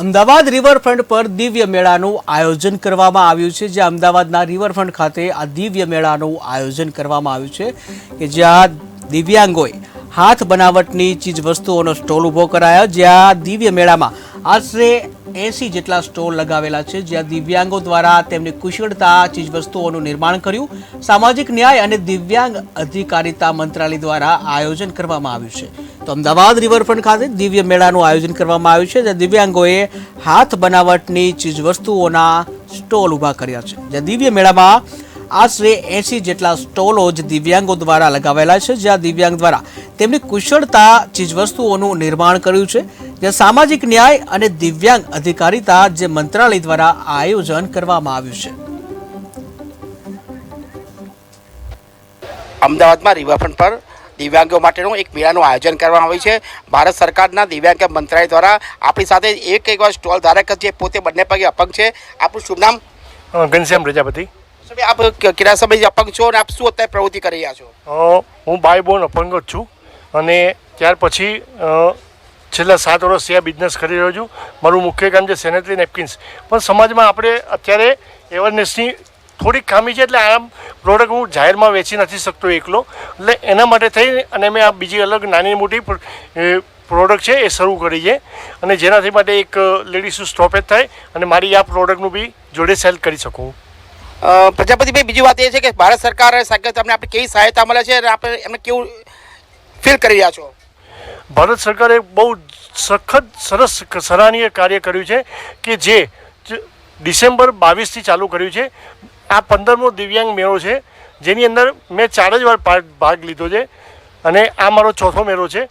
Ahmedabad riverfront પર દિવ્ય મેળાનું આયોજન કરવામાં આવ્યું છે. જે અમદાવાદના રિવરફ્રન્ટ ખાતે આ દિવ્ય મેળાનું આયોજન કરવામાં આવ્યું છે કે જ્યાં દિવ્યાંગોએ હાથ બનાવટની ચીજ વસ્તુઓનો સ્ટોલ ઊભો કરાયો. જ્યાં દિવ્ય મેળામાં આશરે એસી જેટલા સ્ટોલ લગાવેલા છે. જ્યાં દિવ્યાંગો દ્વારા તેમની કુશળતા ચીજ વસ્તુઓનું નિર્માણ કર્યું. સામાજિક ન્યાય અને દિવ્યાંગ અધિકારિતા મંત્રાલય દ્વારા આયોજન કરવામાં આવ્યું છે. તો અમદાવાદ રિવરફ્રન્ટ ખાતે દિવ્ય મેળાનું આયોજન કરવામાં આવ્યું છે, જ્યાં દિવ્યાંગોએ હાથ બનાવટની ચીજ વસ્તુઓના સ્ટોલ ઊભા કર્યા છે. જ્યાં દિવ્ય મેળામાં આશરે એંસી જેટલા સ્ટોલો જ દિવ્યાંગો દ્વારા લગાવેલા છે, જ્યાં દિવ્યાંગ દ્વારા તેમની કુશળતા ચીજવસ્તુઓનું નિર્માણ કર્યું છે, જ્યાં સામાજિક ન્યાય અને દિવ્યાંગ અધિકારીતા જે મંત્રાલય દ્વારા આયોજન કરવામાં આવ્યું છે. અમદાવાદમાં રિવરફ્રન્ટ પર દિવ્યાંગો માટેનું એક મેળાનું આયોજન કરવામાં આવ્યું છે. ભારત સરકારના દિવ્યાંગ મંત્રાલય દ્વારા આપણી સાથે એક એક વાર સ્ટોલ ધારક જે પોતે બંને પગે અપંગ છે. આપણું શુભ નામ? ઘનશ્યામ પ્રજાપતિ. આપ કેટલા સમયથી અપંગ છો અને આપ શું અત્યારે પ્રવૃત્તિ કરી રહ્યા છો? હું ભાઈ બોન અપંગ જ છું અને ત્યાર પછી છેલ્લા સાત વર્ષથી આ બિઝનેસ કરી રહ્યો છું. મારું મુખ્ય કામ છે સેનેટરી નેપકિન્સ પણ સમાજમાં આપણે અત્યારે એવરનેસની થોડીક ખામી છે એટલે આ પ્રોડક્ટ હું જાહેરમાં વેચી નથી શકતો એકલો. એટલે એના માટે થઈ અને મેં આ બીજી અલગ નાની મોટી પ્રોડક્ટ છે એ શરૂ કરી છે. અને જેનાથી માટે એક લેડીઝનું સ્ટોપેજ થાય અને મારી આ પ્રોડક્ટનું બી જોડે સેલ કરી શકું. પ્રજાપતિભાઈ બીજી વાત એ છે કે ભારત સરકાર તમને આપણે કેવી સહાયતા મળે છે અને આપણે એમને કેવું ફીલ કરી રહ્યા છો? ભારત સરકારે બહુ સખત સરસ સરાહનીય કાર્ય કર્યું છે કે જે ડિસેમ્બર બાવીસથી ચાલુ કર્યું છે. આ પંદરમો દિવ્યાંગ મેળો છે, જેની અંદર મેં ચાર જ વાર ભાગ લીધો છે અને આ મારો ચોથો મેળો છે.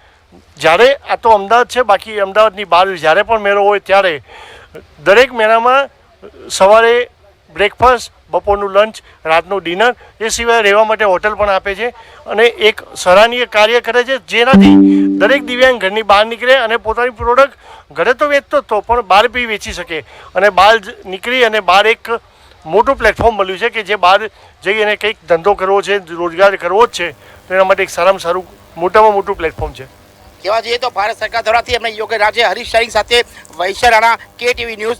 જ્યારે આ તો અમદાવાદ છે, બાકી અમદાવાદની બહાર જ્યારે પણ મેળો હોય ત્યારે દરેક મેળામાં સવારે બ્રેકફાસ્ટ બપોરનું લંચ રાતનું ડિનર એ સિવાય રહેવા માટે હોટલ પણ આપે છે અને એક સરાહનીય કાર્ય કરે છે, જેનાથી દરેક દિવ્યાંગ ઘરની બહાર નીકળે અને પોતાની પ્રોડક્ટ ઘરે તો વેચતો જ તો, પણ બહાર બી વેચી શકે અને બહાર નીકળી અને બહાર એક મોટું પ્લેટફોર્મ મળ્યું છે કે જે બહાર જઈ અને કંઈક ધંધો કરવો છે, રોજગાર કરવો જ છે, તો એના માટે એક સારામાં સારું મોટામાં મોટું પ્લેટફોર્મ છે. કહેવા જઈએ તો ભારત સરકાર દ્વારાથી એમને યોગ્ય રાજ્ય હરીશ શાહી સાથે વૈશ્ય રાણા કે ટીવી ન્યૂઝ